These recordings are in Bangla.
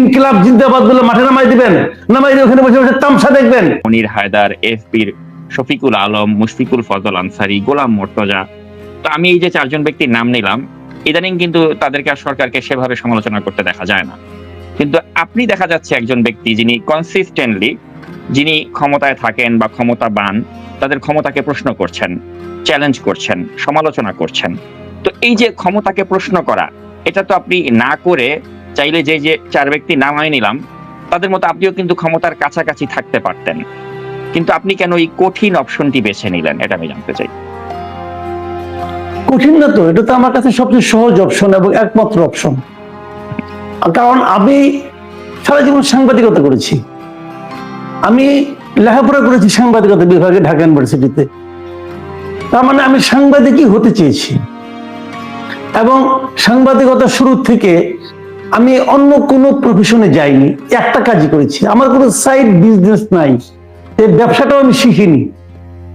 ইনকিলাব জিন্দাবাদ বলে মাঠে নামাই দিবেন। নামাই দিয়ে ওখানে বসে বসে তামসা দেখবেন। মনির হায়দার এফবির শফিকুল আলম, মুশফিকুল ফজল আনসারি, গোলাম মর্তজা। তো আমি এই যে চারজন ব্যক্তির নাম নিলাম, ইদানিং কিন্তু তাদেরকে আর সরকারকে সেভাবে সমালোচনা করতে দেখা যায় না। কিন্তু আপনি দেখা যাচ্ছে একজন ব্যক্তি যিনি কনসিস্টেন্টলি যিনি ক্ষমতায় থাকেন বা ক্ষমতাবান, তাদের ক্ষমতাকে প্রশ্ন করছেন চ্যালেঞ্জ করছেন, সমালোচনা করছেন। তো এই যে ক্ষমতাকে প্রশ্ন করা, এটা তো আপনি না করে চাইলে যে যে চার ব্যক্তি নাম আমি নিলাম, তাদের মতো আপনিও কিন্তু ক্ষমতার কাছাকাছি থাকতে পারতেন। কিন্তু আপনি কেন এই কঠিন অপশনটি বেছে নিলেন? এটা আমি জানতে চাই। কঠিন না তো, এটা তো আমার কাছে সবচেয়ে সহজ অপশন এবং একমাত্র অপশন কারণ আমি সারা জীবন সাংবাদিকতা করেছি। আমি লেখাপড়া করেছি সাংবাদিকতা বিভাগে, ঢাকা ইউনিভার্সিটিতে। তার মানে আমি সাংবাদিকই হতে চেয়েছি। এবং সাংবাদিকতা শুরু থেকে আমি অন্য কোনো প্রফেশনে যাইনি, একটা কাজই করেছি। আমার কোনো সাইড বিজনেস নাই এই ব্যবসাটাও আমি শিখিনি।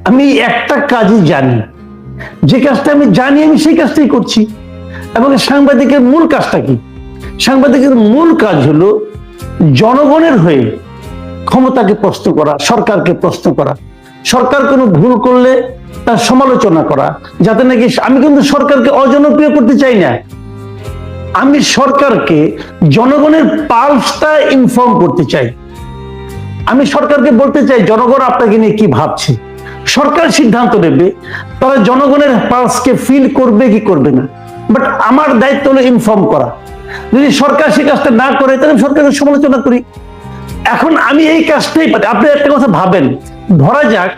আমি একটা কাজই জানি। যে কাজটা আমি জানি, আমি সেই কাজটাই করছি। এবং সাংবাদিকের মূল কাজটা কি? সাংবাদিকের মূল কাজ হলো জনগণের হয়ে ক্ষমতাকে প্রশ্ন করা, সরকারকে প্রশ্ন করা। সরকার কোনো ভুল করলে তার সমালোচনা করা, যাতে নাকি আমি কিন্তু সরকারকে অজনপ্রিয় করতে চাই না। আমি সরকারকে, জনগণের পালসটা ইনফর্ম করতে চাই। আমি সরকারকে বলতে চাই, জনগণ আপনাকে নিয়ে কি ভাবছে? সরকার সিদ্ধান্ত নেবে, তারা জনগণের পালসকে ফিল করবে কি করবে না। বাট আমার দায়িত্ব হলো ইনফর্ম করা। যদি সরকার সেই কাজটা না করে, তাহলে আমি সরকারের সমালোচনা করি। এখন আমি এই কাজটাই পারি। আপনি একটা কথা ভাবেন। ধরা যাক,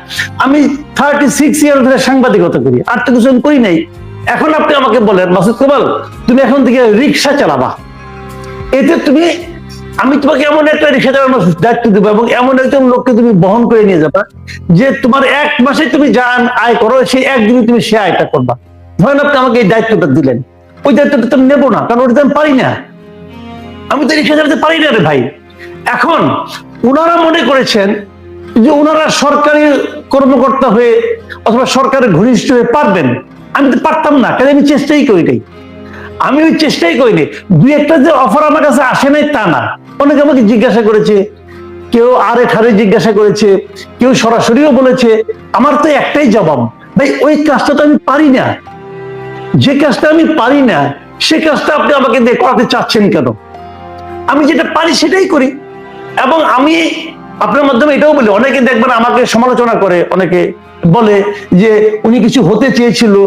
আমি থার্টি সিক্স ইয়ার ধরে সাংবাদিকতা করি, আর তো কিছু করি নাই। এখন আপনি আমাকে বলেন, মাসুদ কবাল, তুমি এখন থেকে রিক্সা চালাবা। এতে তুমি, আমি তোমাকে এমন একটা রিক্সা চালানোর দায়িত্ব দেবো এবং এমন একজন লোককে তুমি বহন করে নিয়ে যাবা, যে তোমার এক মাসে তুমি যা আয় করো, সেই একদিনে তুমি সে আয়টা করবা। ধরেন আপনি আমাকে এই দায়িত্বটা দিলেন। ওই দায়িত্বটা তো আমি নেব না, কারণ ওটা আমি পারি না। আমি তো রিক্সা চালাতে পারি না রে ভাই। এখন ওনারা মনে করেছেন যে ওনারা সরকারি কর্মকর্তা হয়ে অথবা সরকারের ঘনিষ্ঠ হয়ে পারবেন। আমি তো পারতাম না কারণ আমি চেষ্টাই করি নাই? আমি ওই চেষ্টাই করিনি দুই একটা যে অফার আমার কাছে আসে নাই, তা না। অনেকে আমাকে জিজ্ঞাসা করেছে, কেউ আরে ঠারে জিজ্ঞাসা করেছে, কেউ সরাসরিও বলেছে। আমার তো একটাই জবাব, ভাই, ওই কাজটা তো আমি পারি না। যে কাজটা আমি পারি না, সে কাজটা আপনি আমাকে দিয়ে করাতে চাচ্ছেন কেন? আমি যেটা পারি সেটাই করি। এবং আমি আপনার মাধ্যমে এটাও বলি, অনেকে দেখবেন আমাকে সমালোচনা করে, অনেকে বলে যে উনি কিছু হতে চেয়েছিল।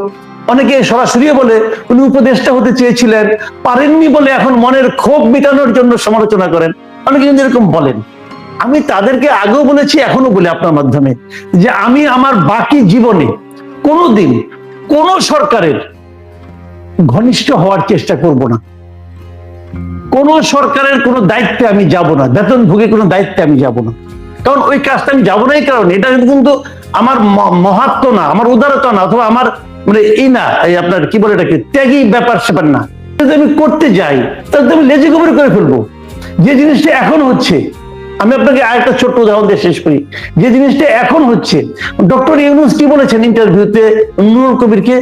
অনেকে সরাসরিও বলে উনি উপদেষ্টা হতে চেয়েছিলেন, পারেননি বলে এখন মনের ক্ষোভ মেটানোর জন্য সমালোচনা করেন। অনেকে কিন্তু এরকম বলেন। আমি তাদেরকে আগেও বলেছি এখনও বলি আপনার মাধ্যমে যে আমি আমার বাকি জীবনে কোনোদিন কোন সরকারের ঘনিষ্ঠ হওয়ার চেষ্টা করব না। কোন সরকারের কোনো দায়িত্বে আমি যাব না। বেতন ভোগে কোনো দায়িত্বে আমি যাব না। কারণ ওই কাজটা আমি যাব না এই কারণে। এটা কিন্তু আমার মহাত্ম না, আমার উদারতা না, অথবা আমার মানে এই না, এই আপনার কি বলে এটাকে, ত্যাগী ব্যাপার স্যাপার না। যদি আমি করতে যাই, তাহলে তো আমি লেজে গোবর করে ফেলব। যে জিনিসটা এখন হচ্ছে, আমি আপনাকে আরেকটা ছোট্ট উদাহরণ দিয়ে শেষ করি। যে জিনিসটা এখন হচ্ছে, ডক্টর ইউনুস কি বলেছেন ইন্টারভিউতে নুরুল কবিরকে?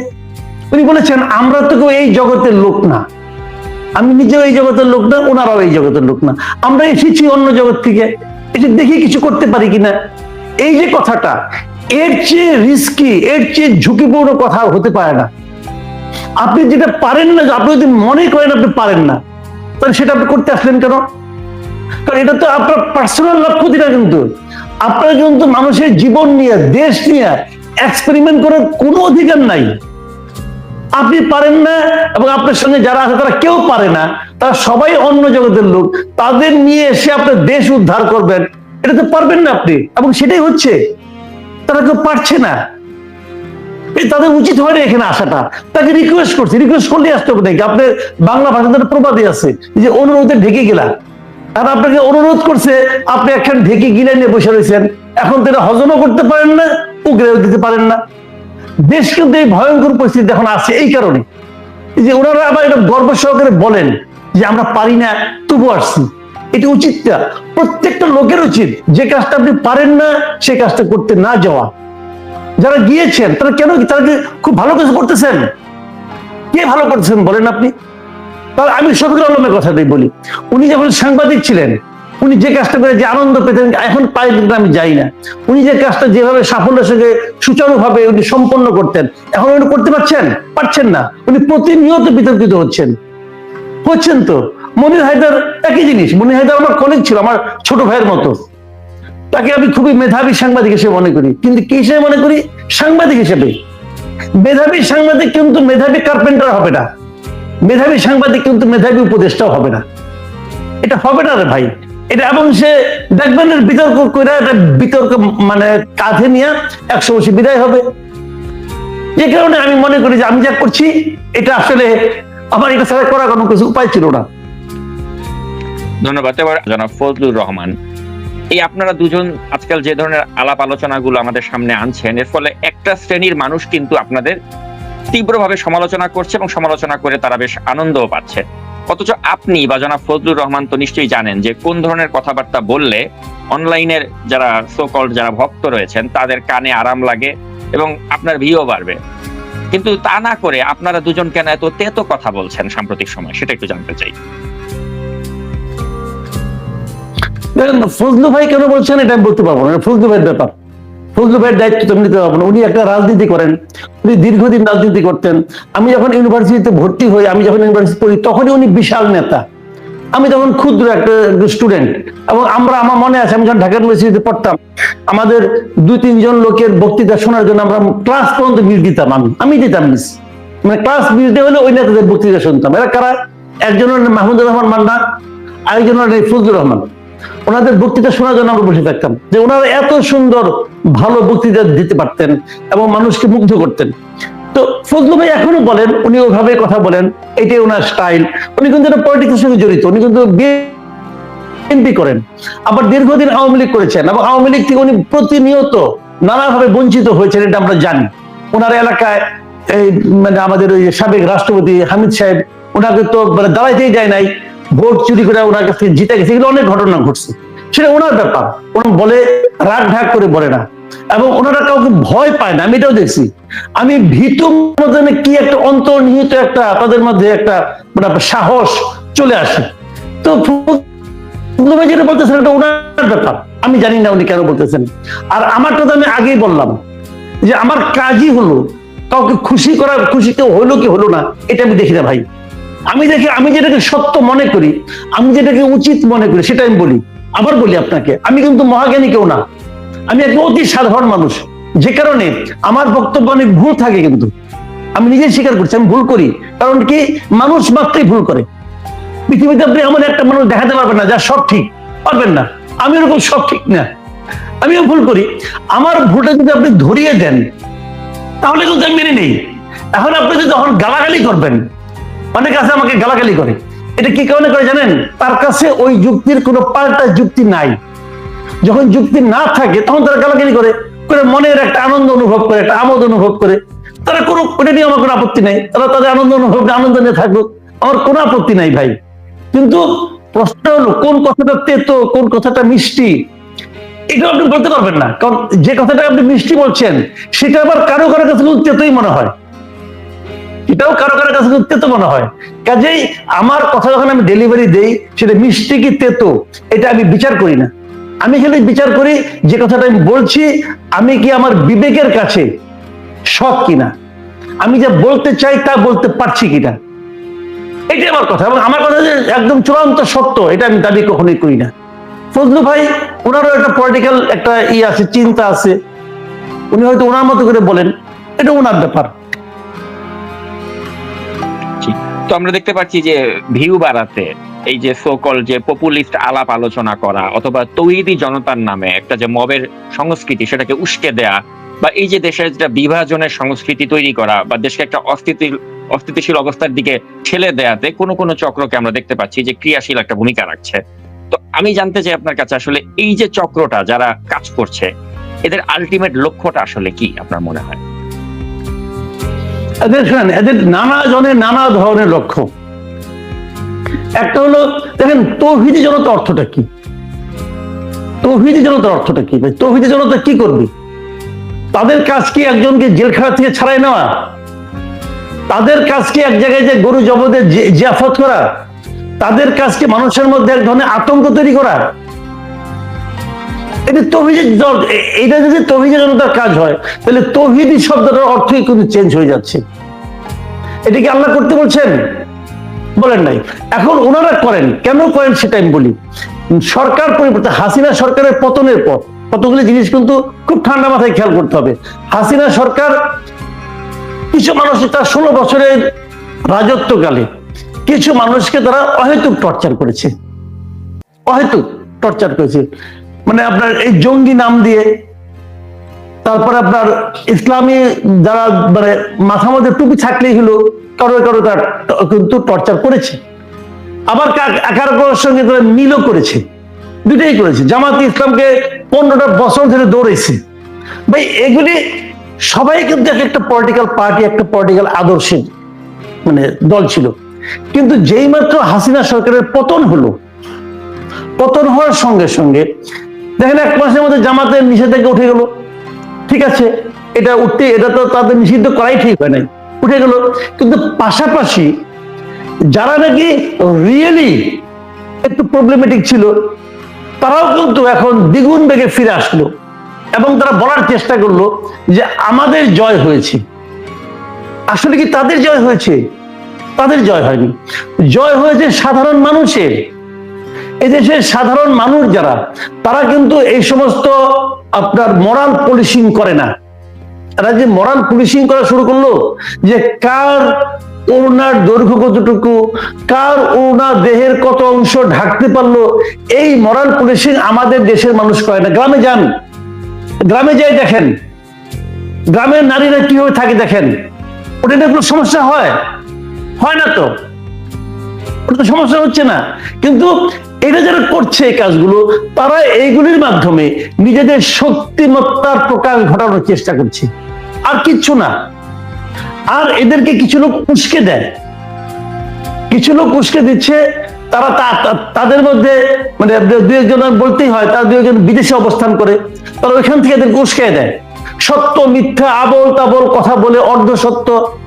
উনি বলেছেন, আমরা তো এই জগতের লোক না। আমি নিজেও এই জগতের লোক না, ওনারাও এই জগতের লোক না। আমরা এসেছি অন্য জগৎ থেকে। এসে দেখি কিছু করতে পারি কিনা? এই যে কথাটা, এর চেয়ে রিস্কি এর চেয়ে ঝুঁকিপূর্ণ কথা হতে পারে না। আপনি যেটা পারেন না, আপনি যদি মনে করেন আপনি পারেন না, তাহলে সেটা আপনি করতে আসলেন কেন? কারণ এটা তো আপনার পার্সোনাল লক্ষ্য না কিন্তু। আপনার কিন্তু মানুষের জীবন নিয়ে, দেশ নিয়ে এক্সপেরিমেন্ট করার কোনো অধিকার নাই। আপনি পারেন না, এবং আপনার সঙ্গে যারা আছে তারা কেউ পারে না। তারা সবাই অন্য জগতের লোক। তাদের নিয়ে এসে আপনার দেশ উদ্ধার করবেন। এটা তো পারবেন না আপনি। এবং সেটাই হচ্ছে, তারা কেউ পারছে না। তাদের উচিত হয় না এখানে আসাটা। তাকে রিকোয়েস্ট করছে। রিকোয়েস্ট করলে আসতে হবে নাকি? আপনার বাংলা ভাষাতে একটা প্রবাদই আছে যে অনুরোধে ঢেকে গেলাম। আর আপনাকে অনুরোধ করছে, আপনি একখান ঢেকে গিলে নিয়ে বসে রয়েছেন। এখন তো এটা হজমও করতে পারেন না উগড়েও দিতে পারেন না। দেশ কিন্তু এই ভয়ঙ্কর পরিস্থিতি এখন আছে এই কারণে। যে ওনারা আবার এটা গর্ব সহকারে বলেন যে আমরা পারি না, তবু আসছি। এটা উচিত না। প্রত্যেকটা লোকের উচিত যে কাজটা আপনি পারেন না, সেই কাজটা করতে না যাওয়া। যারা গিয়েছেন, তারা কেন তারা কি খুব ভালো কিছু করতেছেন? কে ভালো করতেছেন বলেন আপনি? তাহলে আমি শফিকুল আলমের কথাটাই বলি। উনি যখন সাংবাদিক ছিলেন, উনি যে কাজটা করে যে আনন্দ পেতেন, এখন পাই কিনা আমি যাই না। উনি যে কাজটা যেভাবে সাফল্যের সঙ্গে সুচারুভাবে উনি সম্পন্ন করতেন, এখন উনি করতে পারছেন? পারছেন না। উনি প্রতিনিয়ত বিতর্কিত হচ্ছেন। হচ্ছেন তো। মনির হায়দার একই জিনিস। মনির হায়দার আমার কলেজ ছিল, আমার ছোট ভাইয়ের মতো। তাকে আমি খুবই মেধাবী সাংবাদিক হিসেবে মনে করি। কিন্তু কি হিসেবে মনে করি? সাংবাদিক হিসেবে। মেধাবী সাংবাদিক কিন্তু মেধাবী কার্পেন্টার হবে না। মেধাবী সাংবাদিক কিন্তু মেধাবী উপদেষ্টাও হবে না। এটা হবে না রে ভাই। এটা এবং সে দেখবেন বিতর্ক করে এটা বিতর্ক মানে কাঁধে নিয়ে একশো বছর বিদায় হবে। যে কারণে আমি মনে করি যে আমি যা করছি, এটা আসলে আমার এটা ছাড়া করার কোনো কিছু উপায় ছিল না। ধন্যবাদ। এবার জনাব ফজলুর রহমান, এই আপনারা দুজন আজকাল যে ধরনের আলাপ আলোচনাগুলো আমাদের সামনে আনছেন, এর ফলে একটা শ্রেণির মানুষ কিন্তু আপনাদের তীব্রভাবে সমালোচনা করছে এবং সমালোচনা করে তারা বেশ আনন্দও পাচ্ছে। অথচ আপনি বা জনাব ফজলুর রহমান তো নিশ্চয়ই জানেন যে কোন ধরনের কথাবার্তা বললে অনলাইনের যারা সোকল যারা ভক্ত রয়েছেন, তাদের কানে আরাম লাগে এবং আপনার ভিও বাড়বে। কিন্তু তা না করে আপনারা দুজন কেন এত তেতো কথা বলছেন সাম্প্রতিক সময়? সেটা একটু জানতে চাই। ফজলু ভাই কেন বলছেন এটা আমি বলতে পারব না। ফজলু ভাইয়ের ব্যাপার। ফজলু ভাইয়ের দায়িত্ব তো নিতে পারব না। উনি একটা রাজনীতি করেন, উনি দীর্ঘদিন রাজনীতি করতেন। আমি যখন ইউনিভার্সিটিতে ভর্তি হই, আমি যখন ইউনিভার্সিটি পড়ি, তখনই উনি বিশাল নেতা। আমি তখন ক্ষুদ্র একটা স্টুডেন্ট এবং আমরা, আমার মনে আছে, আমি যখন ঢাকা ইউনিভার্সিটিতে পড়তাম, আমাদের দুই, তিনজন লোকের বক্তৃতা শোনার জন্য আমরা ক্লাস পর্যন্ত মিস দিতাম আমি। আমি দিতাম মিস মানে ক্লাস মিস দিয়ে হলে ওই নেতাদের বক্তৃতা শুনতাম। এরা কারা? একজন মাহমুদুর রহমান মান্না, আরেকজন হলেন ফজলুর রহমান। ওনাদের বক্তৃতা শোনার জন্য আমরা বসে থাকতাম। যে ওনারা এত সুন্দর, ভালো বক্তৃতা দিতে পারতেন এবং মানুষকে মুগ্ধ করতেন। তো ফজলু ভাই এখনও বলেন, উনি ওভাবে কথা বলেন, এটাই ওনার স্টাইল উনি কিন্তু পলিটিক্সের সঙ্গে জড়িত, উনি কিন্তু বিএনপি করেন, আবার দীর্ঘদিন আওয়ামী লীগ করেছেন, এবং আওয়ামী লীগ থেকে উনি প্রতিনিয়ত নানাভাবে বঞ্চিত হয়েছেন, এটা আমরা জানি। ওনার এলাকায় এই মানে আমাদের ওই সাবেক রাষ্ট্রপতি হামিদ সাহেব ওনাকে তো মানে দাঁড়াইতেই যায় নাই, ভোট চুরি করে ওনার কাছে জিতে গেছে, এগুলো অনেক ঘটনা ঘটছে। সেটা ওনার ব্যাপার ওনার বলে, রাগ ঢাক করে বলে না। এবং ওনারা কাউকে ভয় পায় না, আমি এটাও দেখছি। আমি ভীত মতনে কি একটা অন্তর্নিহিত একটা তাদের মধ্যে একটা মানে সাহস চলে আসে। তো যেটা বলতেছেন এটা ওনার ব্যাপার, আমি জানি না উনি কেন বলতেছেন। আর আমারটা তো আমি আগেই বললাম যে আমার কাজই হলো, কাউকে খুশি করার, খুশি কেউ হলো কি হলো না, এটা আমি দেখি না ভাই। আমি দেখি, আমি যেটাকে সত্য মনে করি, আমি যেটাকে উচিত মনে করি সেটা আমি বলি। আবার বলি আপনাকে, আমি কিন্তু মহাজ্ঞানী কেউ না। আমি একটা অতি সাধারণ মানুষ। যে কারণে আমার বক্তব্য অনেক ভুল থাকে কিন্তু। আমি নিজে স্বীকার করছি, আমি ভুল করি। কারণ কি? মানুষ মাত্রই ভুল করে। পৃথিবীতে আপনি এমন একটা মানুষ দেখাতে পারবেন না, যা সব ঠিক। পারবেন না। আমি ওরকম সব ঠিক না। আমিও ভুল করি। আমার ভুলটা যদি আপনি ধরিয়ে দেন, তাহলে কিন্তু আমি মেনে নেই। এখন আপনি যদি তখন গালাগালি করবেন, অনেক আছে আমাকে গালাগালি করে। এটা কি কারণে করে জানেন? তার কাছে ওই যুক্তির কোনো পাল্টা যুক্তি নাই। যখন যুক্তি না থাকে, তখন তারা গালাগালি করে করে মনের একটা আনন্দ অনুভব করে, একটা আমোদ অনুভব করে। তারা কোনো, ওটা নিয়ে আমার কোনো আপত্তি নাই। তারা তাদের আনন্দ অনুভব আনন্দ নিয়ে থাকুক। আমার কোনো আপত্তি নাই ভাই। কিন্তু প্রশ্ন হলো, কোন কথাটা তেতো, কোন কথাটা মিষ্টি? এটা আপনি বলতে পারবেন না। কারণ যে কথাটা আপনি মিষ্টি বলছেন, সেটা আবার কারও কারও কাছে কিন্তু তেতোই মনে হয়। এটাও কারও কারও কাছে কিন্তু তেতো মনে হয়। কাজেই আমার কথা যখন আমি ডেলিভারি দেই, সেটা মিষ্টি কি তেতো, এটা আমি বিচার করি না। আমি খালি বিচার করি যে কথাটা আমি বলছি, আমি কি আমার বিবেকের কাছে সৎ কিনা? আমি যা বলতে চাই তা বলতে পারছি কিনা? এটাই আমার কথা। এবং আমার কথা যে একদম চূড়ান্ত সত্য, এটা আমি দাবি কখনোই করি না। ফজলু ভাই, ওনারও একটা পলিটিক্যাল একটা ই আছে, চিন্তা আছে। উনি হয়তো ওনার মতো করে বলেন। এটা ওনার ব্যাপার। তো আমরা দেখতে পাচ্ছি যে ভিউ বাড়াতে এই যে সোকল যে পপুলিস্ট আলাপ আলোচনা করা অথবা তৈরি জনতার নামে একটা যে মবের সংস্কৃতি সেটাকে উস্কে দেয়া বা এই যে দেশের যেটা বিভাজনের সংস্কৃতি তৈরি করা বা দেশকে একটা অস্থিতিশীল অস্থিতিশীল অবস্থার দিকে ঠেলে দেয়াতে কোনো কোনো চক্রকে আমরা দেখতে পাচ্ছি যে ক্রিয়াশীল একটা ভূমিকা রাখছে। তো আমি জানতে চাই আপনার কাছে আসলে এই যে চক্রটা যারা কাজ করছে, এদের আলটিমেট লক্ষ্যটা আসলে কি আপনার মনে হয়? এদের এদের নানা জনের নানা ধরনের লক্ষ্য। একটা হলো, দেখেন, তৌহিদি জনতা অর্থটা কি? তৌহিদি জনতার অর্থটা কি? তৌহিদি জনতা কি করবে? তাদের কাজ কি একজনকে জেলখানা থেকে ছাড়াই নেওয়া? তাদের কাজকে এক জায়গায় যে গরু জবদের জিয়াফত করা? তাদের কাজকে মানুষের মধ্যে এক ধরনের আতঙ্ক তৈরি করা? এটা তহিদের দল- এ- এটা যদি তহিদের জনতার কাজ হয়, তাহলে তহিদি শব্দটার অর্থই কিন্তু চেঞ্জ হয়ে যাচ্ছে। এটা কি আল্লাহ করতে বলছেন? বলেন নাই। এখন ওনারা করেন, কেন করেন সেটা আমি বলি। সরকার পরিবর্তন, হাসিনা সরকারের পতনের পর, কতগুলি জিনিস কিন্তু খুব ঠান্ডা মাথায় খেয়াল করতে হবে। হাসিনা সরকার কিছু মানুষ তার ষোলো বছরের রাজত্বকালে, কিছু মানুষকে তারা অহেতুক টর্চার করেছে। অহেতুক টর্চার করেছে। মানে আপনার এই জঙ্গি নাম দিয়ে তারপরে আপনার ইসলামী যারা মানে মাথা মধ্যে টুপি থাকলেই হলো কারও কারও তার কিন্তু টর্চার করেছে। আবার কা- কারও সঙ্গে তারা মিলও করেছে। দুটাই করেছে। জামাত ইসলামকে পনেরোটা বছর ধরে দৌড়েছে ভাই, এগুলি সবাই কিন্তু এক একটা পলিটিক্যাল পার্টি একটা পলিটিক্যাল আদর্শের মানে দল ছিল। কিন্তু যেই মাত্র হাসিনা সরকারের পতন হলো, পতন হওয়ার সঙ্গে সঙ্গে দেখেন এক মাসের মধ্যে জামাতের নিষেধাজ্ঞা উঠে গেল। ঠিক আছে, এটা উঠতে, এটা তো তাদের নিষিদ্ধ করাই ঠিক হয় নাই। উঠে গেল। কিন্তু পাশাপাশি যারা নাকি রিয়েলি একটু প্রবলেমেটিক ছিল, তারাও কিন্তু এখন দ্বিগুণ বেগে ফিরে আসলো এবং তারা বলার চেষ্টা করল যে আমাদের জয় হয়েছে। আসলে কি তাদের জয় হয়েছে? তাদের জয় হয়নি। জয় হয়েছে সাধারণ মানুষের। এদেশের সাধারণ মানুষ যারা, তারা কিন্তু এই সমস্ত আপনার মরাল পলিশিং করে না। এরা যে মরাল পুলিশিং করা শুরু করল, যে কার ওনার দৈর্ঘ্য কতটুকু, কার ওনা দেহের কত অংশ ঢাকতে পারল, এই মরাল পুলিশিং আমাদের দেশের মানুষ করে না। গ্রামে যান। গ্রামে যাই দেখেন। গ্রামের নারীরা কীভাবে থাকে দেখেন? ওটা কোনো সমস্যা হয়? হয় না তো? তো সমস্যা হচ্ছে না। কিন্তু এটা যারা করছে এই কাজগুলো, তারা এইগুলির মাধ্যমে নিজেদের শক্তিমত্তার প্রকাশ ঘটানোর চেষ্টা করছে। আর কিচ্ছু না। আর এদেরকে কিছু লোক উস্কে দেয়। কিছু লোক উস্কে দিচ্ছে, তারা তাদের মধ্যে মানে দু একজন বলতেই হয়, তারা দু একজন বিদেশে অবস্থান করে, তারা ওইখান থেকে এদেরকে উস্কে দেয়। সত্য, মিথ্যা আবল তাবল কথা বলে অর্ধ সত্য,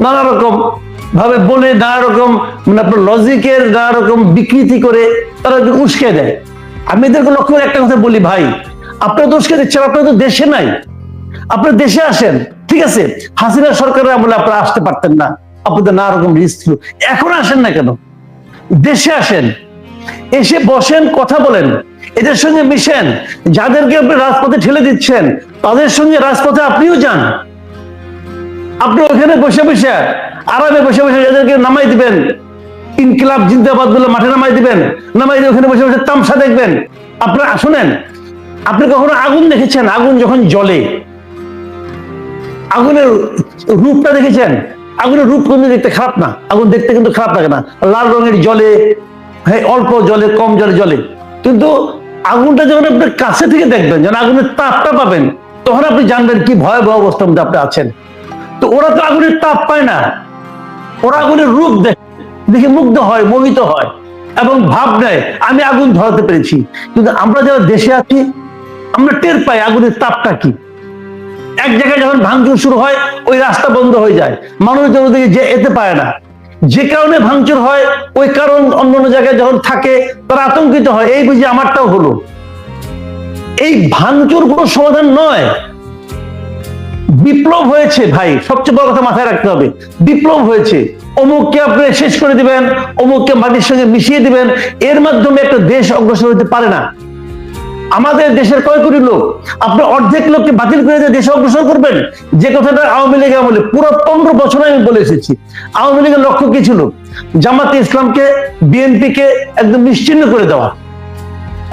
নানা রকম ভাবে বলে নানা রকম মানে আপনার লজিকের নানা রকম বিকৃতি করে তারা উস্কে দেয়। আমি এদেরকে লক্ষ্য করে একটা কথা বলি, ভাই, আপনারা তো উস্কে দিচ্ছেন, আপনারা তো দেশে নাই। আপনার দেশে আসেন, ঠিক আছে? হাসিনা সরকারের আমলে আপনারা আসতে পারতেন না। আপনাদের নানা রকম রিস্ক ছিল। এখন আসেন না কেন? দেশে আসেন, এসে বসেন, কথা বলেন। এদের সঙ্গে মিশেন। যাদেরকে আপনি রাজপথে ঠেলে দিচ্ছেন, তাদের সঙ্গে রাজপথে আপনিও যান। আপনি ওখানে বসে বসে আরামে বসে বসে এদেরকে নামাই দিবেন, ইনকিলাব জিন্দাবাদ বলে মাঠে নামাই দিবেন, নামাই দিয়ে ওখানে বসে বসে তামসা দেখবেন। আপনারা শুনেন, আপনি কখনো আগুন দেখেছেন? আগুন যখন জ্বলে, আগুনের রূপটা দেখেছেন? আগুনের রূপ কিন্তু দেখতে খারাপ না? আগুন দেখতে কিন্তু খারাপ লাগে না। লাল রঙের জলে হ্যাঁ অল্প জলে কম জলে জলে কিন্তু আগুনটা যখন আপনি কাছে থেকে দেখবেন, যখন আগুনের তাপটা পাবেন, তখন আপনি জানবেন কি ভয়াবহ অবস্থার মধ্যে আপনি আছেন। তো ওরা তো আগুনের তাপ পায় না। ওরা আগুনের রূপ দেখে দেখে মুগ্ধ হয়, মোহিত হয় এবং ভাব নেয়, আমি আগুন ধরাতে পেরেছি। কিন্তু আমরা যারা দেশে আছি, আমরা টের পাই আগুনের তাপটা কি। এক জায়গায় যখন ভাঙচুর শুরু হয়, ওই রাস্তা বন্ধ হয়ে যায়। মানুষজন ওদিকে যে যেতে পারে না। যে কারণে ভাঙচুর হয়, ওই কারণ অন্য অন্য জায়গায় যখন থাকে, তারা আতঙ্কিত হয়, এই বুঝি আমারটাও হলো। এই ভাঙচুর কোনো সমাধান নয়। বিপ্লব হয়েছে ভাই, সবচেয়ে বড় কথা মাথায় রাখতে হবে। বিপ্লব হয়েছে। অমুককে আপনি শেষ করে দিবেন, অমুককে মাটির সঙ্গে মিশিয়ে দিবেন। এর মাধ্যমে একটা দেশ অগ্রসর হতে পারে না। আমাদের দেশের কয় কোটি লোক, আপনি অর্ধেক লোককে বাতিল করে দিয়ে দেশে অগ্রসর করবেন? যে কথাটা আওয়ামী লীগ আমলে পুরো পনেরো বছর আমি বলে এসেছি। আওয়ামী লীগের লক্ষ্য কি ছিল? জামাতে ইসলামকে বিএনপি কে একদম নিশ্চিন্ন করে দেওয়া।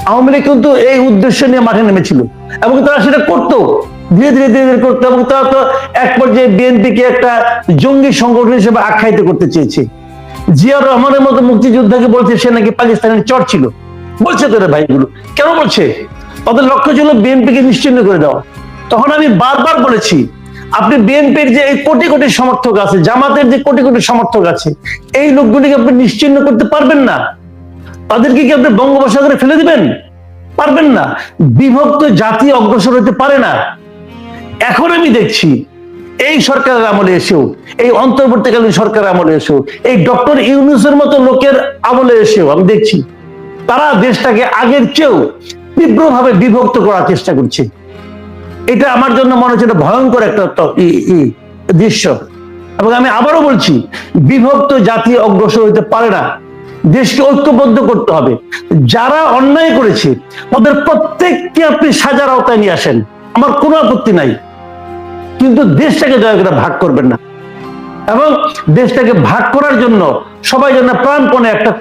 আওয়ামী লীগ কিন্তু এই উদ্দেশ্য নিয়ে মাঠে নেমেছিল। এবং তারা সেটা করতো। ধীরে ধীরে ধীরে ধীরে করতো এবং তারা তো এক পর্যায়ে বিএনপি কে একটা জঙ্গি সংগঠন হিসেবে আখ্যায়িত করতে চেয়েছে। জিয়াউর রহমানের মতো মুক্তিযোদ্ধাকে বলছে সে নাকি পাকিস্তানের চর ছিল। বলছে তো ভাইগুলো। কেন বলছে? তাদের লক্ষ্য ছিল বিএনপি কে নিশ্চিন্ন করে দেওয়া। তখন আমি বারবার বলেছি, আপনি বিএনপির যে এই কোটি কোটি সমর্থক আছে, জামাতের যে কোটি কোটি সমর্থক আছে, এই লোকগুলিকে আপনি নিশ্চিন্ন করতে পারবেন না। তাদেরকে কি আপনি বঙ্গোপসাগরে ফেলে দিবেন? পারবেন না। বিভক্ত জাতি অগ্রসর হতে পারে না। এখন আমি দেখছি, এই সরকারের আমলে এসেও, এই অন্তর্বর্তীকালীন সরকারের আমলে এসেও, এই ডক্টর ইউনুসের মতো লোকের আমলে এসেও আমি দেখছি, তারা দেশটাকে আগের চেয়েও তীব্রভাবে বিভক্ত করার চেষ্টা করছে। এটা আমার জন্য মনে হচ্ছে ভয়ঙ্কর একটা দৃশ্য। এবং আমি আবারও বলছি, বিভক্ত জাতি অগ্রসর হইতে পারে না। দেশকে ঐক্যবদ্ধ করতে হবে। যারা অন্যায় করেছে, ওদের প্রত্যেককে আপনি সাজার আওতায় নিয়ে আসেন। আমার কোনো আপত্তি নাই। কিন্তু দেশটাকে দয়া করে ভাগ করবেন না। এবং দেশটাকে ভাগ করার জন্য সবাই যেন প্রাণপণে একটা